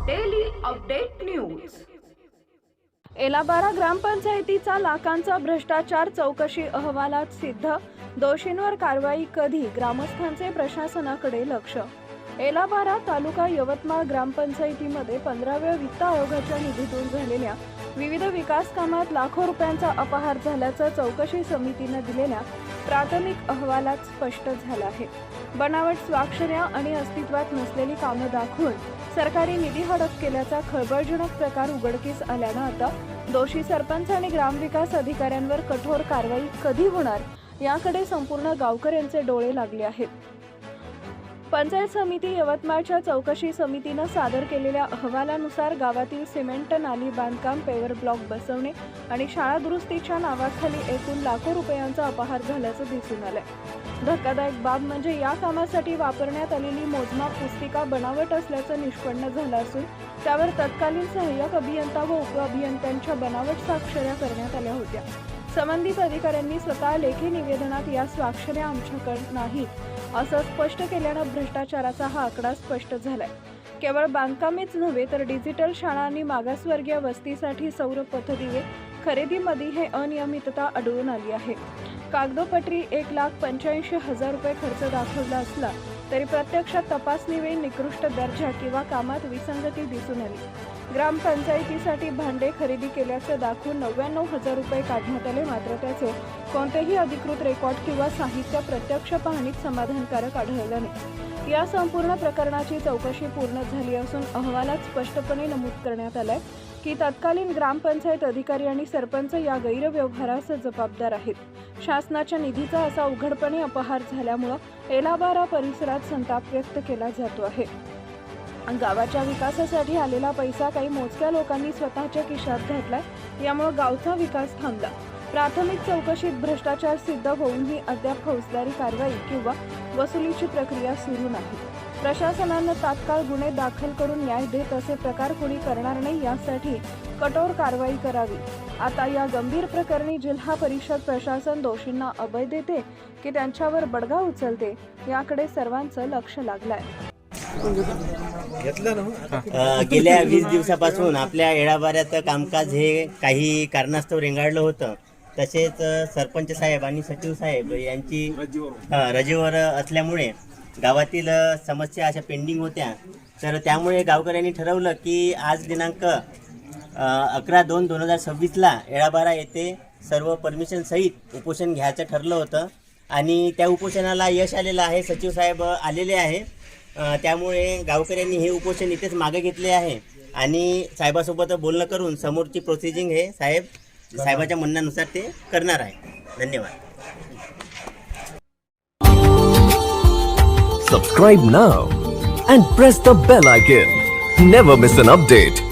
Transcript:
Update news Elabara ग्रामपंचायतीचा लाखांचा भ्रष्टाचार चौकशी अहवालात सिद्ध. दोषींवर कारवाई कधी? ग्रामस्थांचे प्रशासनाकडे लक्ष. एलाबारा तालुका यवतमाळ ग्रामपंचायतीमध्ये पंधराव्या वित्त आयोगाच्या निधीतून झालेल्या विविध विकास कामात लाखो रुपयांचा अपहार झाल्याचं चौकशी समितीनं दिलेल्या प्राथमिक अहवालात स्पष्ट झालं आहे. बनावट स्वाक्षऱ्या आणि अस्तित्वात नसलेली कामं दाखवून सरकारी निधी हडप केल्याचा खळबळजनक प्रकार उघडकीस आल्यानं आता दोषी सरपंच आणि ग्रामविकास अधिकाऱ्यांवर कठोर कारवाई कधी होणार याकडे संपूर्ण गावकऱ्यांचे डोळे लागले आहेत. पंचायत समिती यवतमाळच्या चौकशी समितीनं सादर केलेल्या अहवालानुसार गावातील सिमेंट नाली बांधकाम पेवर ब्लॉक बसवणे आणि शाळा दुरुस्तीच्या नावाखाली एकूण लाखो रुपयांचा अपहार झाल्याचं दिसून आलंय. धक्कादायक बाब म्हणजे या कामासाठी वापरण्यात आलेली मोजमाप पुस्तिका बनावट असल्याचं निष्पन्न झालं असून त्यावर तत्कालीन सहाय्यक अभियंता व उपअभियंत्यांच्या बनावट स्वाक्षऱ्या करण्यात आल्या होत्या. संबंधित अधिकाऱ्यांनी स्वतः लेखी निवेदनात या स्वाक्षऱ्या आमच्याकडे नाहीत. असं स्पष्ट केल्यानं भ्रष्टाचाराचा हा आकडा स्पष्ट झालाय. केवळ बांधकामेच नव्हे तर डिजिटल शाळा आणि मागासवर्गीय वस्तीसाठी सौर पथदिवे खरेदीमध्ये हे अनियमितता आढळून आली आहे. कागदोपत्री एक लाख पंच्याऐंशी हजार रुपये खर्च दाखवला असला तरी प्रत्यक्षात तपासणीवेळी निकृष्ट दर्जा किंवा कामात विसंगती दिसून आली. ग्रामपंचायतीसाठी भांडे खरेदी केल्याचं दाखवून नव्याण्णव हजार रुपये काढण्यात आले मात्र त्याचे कोणतेही अधिकृत रेकॉर्ड किंवा साहित्य प्रत्यक्ष पाहणीत समाधानकारक आढळलं नाही. या संपूर्ण प्रकरणाची चौकशी पूर्ण झाली असून अहवालात स्पष्टपणे नमूद करण्यात आलंय की तत्कालीन ग्रामपंचायत अधिकारी आणि सरपंच या गैरव्यवहारास जबाबदार आहेत. शासनाच्या निधीचा असा उघडपणे अपहार झाल्यामुळं एलाबारा परिसरात संताप व्यक्त केला जातो आहे. गावाच्या विकासासाठी आलेला पैसा काही मोजक्या लोकांनी स्वतःच्या खिशात घातलाय यामुळे गावचा विकास थांबला. प्राथमिक चौकशीत भ्रष्टाचार सिद्ध होऊनही अद्याप फौजदारी कारवाई किंवा वसुलीची प्रक्रिया सुरू नाही. प्रशासनानं तात्काळ गुन्हे दाखल करून न्याय देत असे प्रकार कोणी करणार नाही यासाठी कठोर कारवाई करावी. आता या गंभीर प्रकरणी जिल्हा परिषद प्रशासन दोषींना अभय देते की त्यांच्यावर बडगा उचलते याकडे सर्वांचं लक्ष लागलंय. गेल्या वीस दिवसापासून आपल्या येळाबाऱ्याचं कामकाज हे काही कारणास्तव रेंगाळलं होतं. तसेच सरपंच साहेब आणि सचिव साहेब यांची रजेवर असल्यामुळे गावातील समस्या अशा पेंडिंग होत्या. तर त्यामुळे गावकऱ्यांनी ठरवलं की आज दिनांक अकरा दोन दोन हजार सव्वीसला येळाबारा येथे सर्व परमिशन सहित उपोषण घ्यायचं ठरलं होतं. आणि त्या उपोषणाला यश आलेलं आहे सचिव साहेब आलेले आहे. त्यामुळे गावकऱ्यांनी हे उपोषण इथेच मागे घेतले आहे. आणि साहेबासोबत बोलणं करून समोरची प्रोसिजिंग हे साहेब साहेबाच्या म्हणण्यानुसार ते करणार आहे. धन्यवाद. Subscribe now and press the bell icon. Never miss an update.